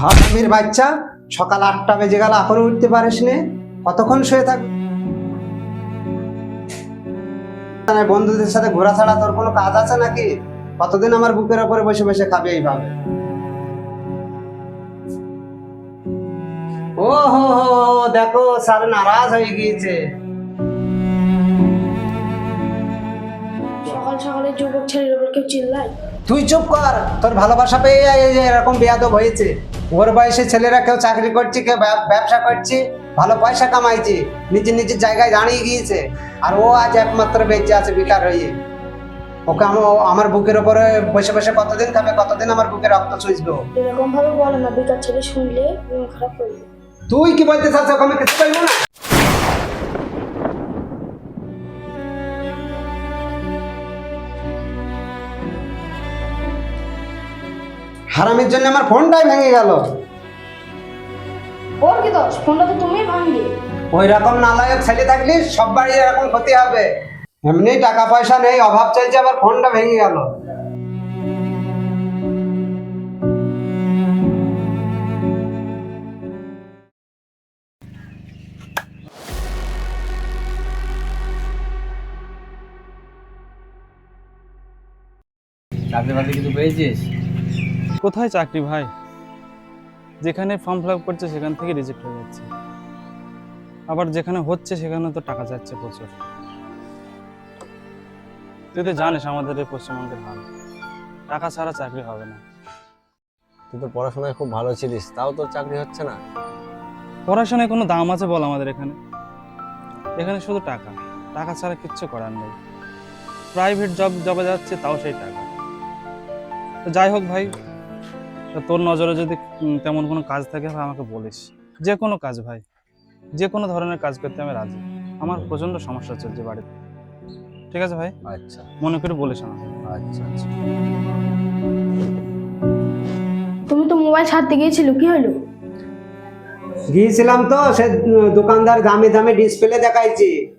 হারামির বাচ্চা সকাল আটটা বেজে গেল এখনও উঠতে পারিস নে। কতক্ষণ শুয়ে থাকবি না, বন্ধুদের সাথে ঘোরা ছাড়া তোর কোনো কাজ আছে নাকি? কতদিন আমার বুকের ওপরে বসে বসে খাবে এইভাবে? ও হো হো হো, দেখো স্যার নারাজ হয়ে গিয়েছে। সকাল সকালে যুবক ছেলের উপর কেউ চিল্লায়? তুই চুপ কর তোর ভালোবাসা পেয়ে এরকম বেয়াদব হয়েছে। ওর বয়সে ছেলেরা কেউ চাকরি করছে কেউ ব্যবসা করছে ভালো পয়সা কামাইছে নিজের নিজের জায়গায় দাঁড়িয়ে গিয়েছে। আর ও আজ একমাত্র বেঁচে আছে বেকার হয়ে। ওকে আম- আমার বুকের ওপরে বসে বসে কতদিন খাবে কতদিন আমার বুকে রক্ত চুষবে এরকম ভাবে বলো না বেকার ছেলে শুনলে মন খারাপ করবে তুই কি বলতে চাচ্ছ আমি কিছু বলব না? হারামের জন্য আমার ফোনটাই ভেঙে গেল। ওর কি দোষ? ফোনটা তো তুমি ভাঙলি। ওই রকম নালায়ক ছেলে থাকলে সব বাড়ি এরকম ক্ষতি হবে। এমনি টাকা পয়সা নেই অভাব চলছে আবার ফোনটা ভেঙে গেল। চাকরি বাকরি কিছু পেয়েছিস? কোথায় চাকরি ভাই? যেখানে ফর্ম ফিল আপ করছে সেখান থেকে রিজেক্ট হয়ে যাচ্ছে। আবার যেখানে হচ্ছে সেখানে তো টাকা যাচ্ছে প্রচুর। তুই তো জানিস আমাদের এই পশ্চিমবঙ্গের হাল। টাকা ছাড়া চাকরি হবে না। তুই তো পড়াশোনায় খুব ভালো ছিলিস তাও তোর চাকরি হচ্ছে না? পড়াশোনায় কোনো দাম আছে বল আমাদের এখানে? এখানে শুধু টাকা। টাকা ছাড়া কিচ্ছু করার নেই। প্রাইভেট জব জবে যাচ্ছে তাও সেই টাকা। তো যাই হোক ভাই তোর নজরে যদি তেমন কোনো কাজ থাকে ভাই আমাকে বলিস। যে কোনো কাজ ভাই যে কোনো ধরনের কাজ করতে আমি রাজি। আমার প্রচণ্ড সমস্যা চলছে বাড়িতে। ঠিক আছে ভাই? আচ্ছা। মনে করে বলিস আমাকে। আচ্ছা আচ্ছা। তুমি তো মোবাইল ছাড়তে গিয়েছিল কি হলো? গিয়েছিলাম তো সে দোকানদার দামে দামে ডিসপ্লে দেখাইছি।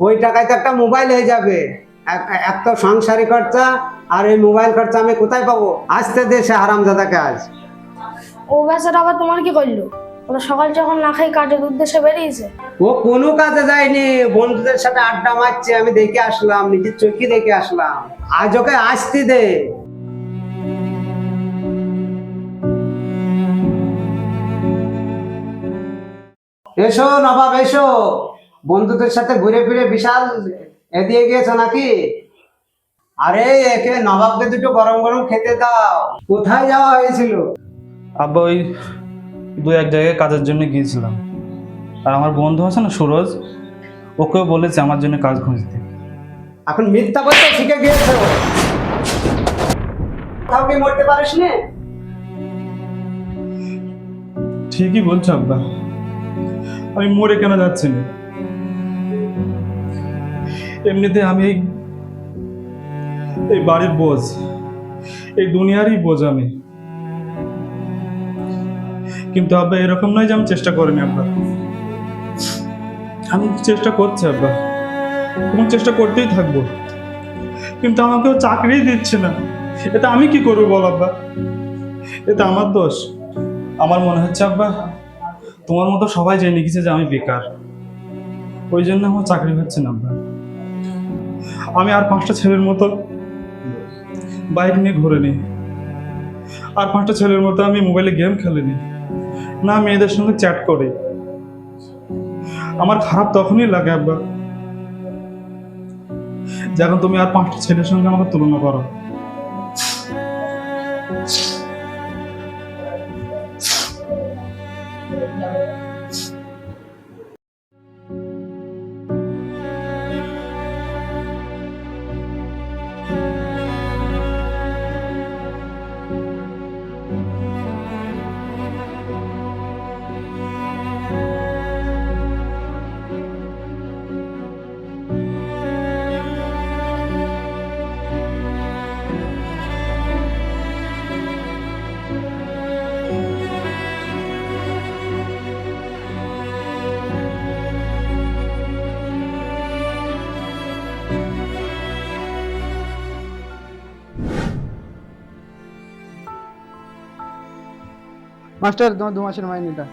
ওই টাকায় তো একটা মোবাইল হয়ে যাবে। এক সংসারী খরচা আর এই মোবাইল খরচা আমি কোথায় পাবো? আসতে দে সে হারামজাদাকে আজ। ও বেচারা আবার তোমার কি করল? ওরা সকাল যখন না খাই কাজের উদ্দেশ্যে বেরিয়েছে? ও কোনো কাজে যায়নি। বন্ধুদের সাথে আড্ডা মারছে আমি দেখে আসলাম নিজের চোখে দেখে আসলাম। আজ ওকে আসতে দে। এসো নবাব এসো। বন্ধুদের সাথে ঘুরে ফিরে বিশাল এদিকে গিয়েছো নাকি? আরে একে নবাবকে দুটো গরম গরম খেতে দাও। কোথায় যাওয়া হয়েছিল? আব্বা ওই দু এক জায়গায় কাজের জন্য গিয়েছিলাম। আর আমার বন্ধু আছে না সুরজ ওকেও বলেছে আমার জন্য কাজ খুঁজতে। এখন মিথ্যা বলতে শিখে গিয়েছো? কাউকে মরতে পারিস নে? ঠিকই বলছো আব্বা। আমি মরে কেন যাচ্ছি না? এমনিতে আমি এই এই বাড়ির বোঝ। এই দুনিয়ারই বোঝ আমি। কিন্তু আব্বা, এরকম নয় যে আমি চেষ্টা করিনি আব্বা। আমি চেষ্টা করছি আব্বা। এবং চেষ্টা করতেই থাকব। কিন্তু আমাকেও চাকরি দিচ্ছে না। এটা আমি কি করব বল আব্বা? এটা আমার দোষ। আমার মনে হচ্ছে আব্বা, তোমার মতো সবাই জেনে গেছে যে আমি বেকার। ওই জন্য আমার চাকরি হচ্ছে না আব্বা। আমি আর পাঁচটা ছেলের মতো বাইক নিয়ে ঘুরে নিই আর পাঁচটা ছেলের মতো আমি মোবাইলে গেম খেলিনি। না, মেয়েদের সঙ্গে চ্যাট করে। আমার খারাপ তখনই লাগে, আব্বা। যখন তুমি আর পাঁচটা ছেলের সঙ্গে আমাকে তুলনা করো। মাস্টার তোমার দু মাসের মাইনেটা।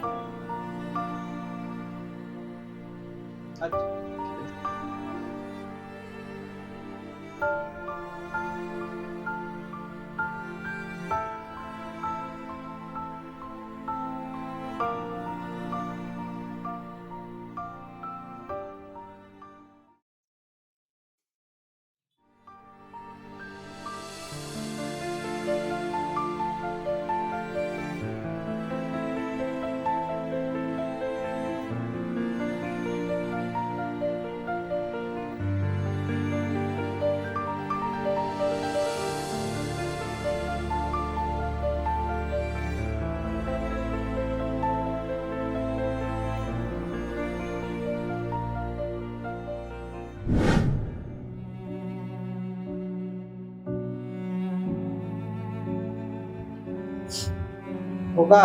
খোকা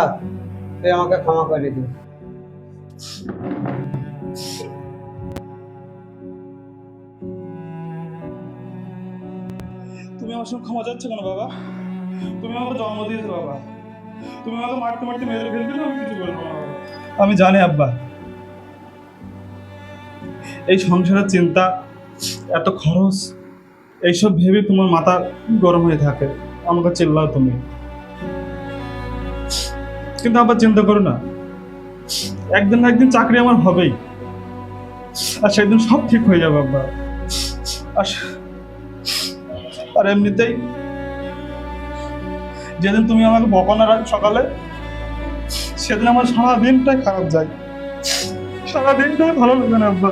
তুই আমাকে ক্ষমা করে দিস তুমি আমার সঙ্গে ক্ষমা চাচ্ছ কেন বাবা? তুমি আমাকে জন্ম দিয়েছ বাবা। তুমি আমাকে মারতে মারতে আমি কিছু বলব না আমি জানি আব্বা, এই সংসারের চিন্তা, এত খরচ, এইসব ভেবে তোমার মাথা গরম হয়ে থাকে। আমাকে চিল্লাও তুমি। কিন্তু আবার চিন্তা করো না। একদিন না একদিন চাকরি আমার হবেই। আর সেদিন সব ঠিক হয়ে যাবে আব্বা। আর এমনিতেই যেদিন তুমি আমাকে বকানোর সকালে, সেদিন আমার সারা দিনটাই খারাপ যায়। সারা দিনটাই ভালো লাগে না আব্বা।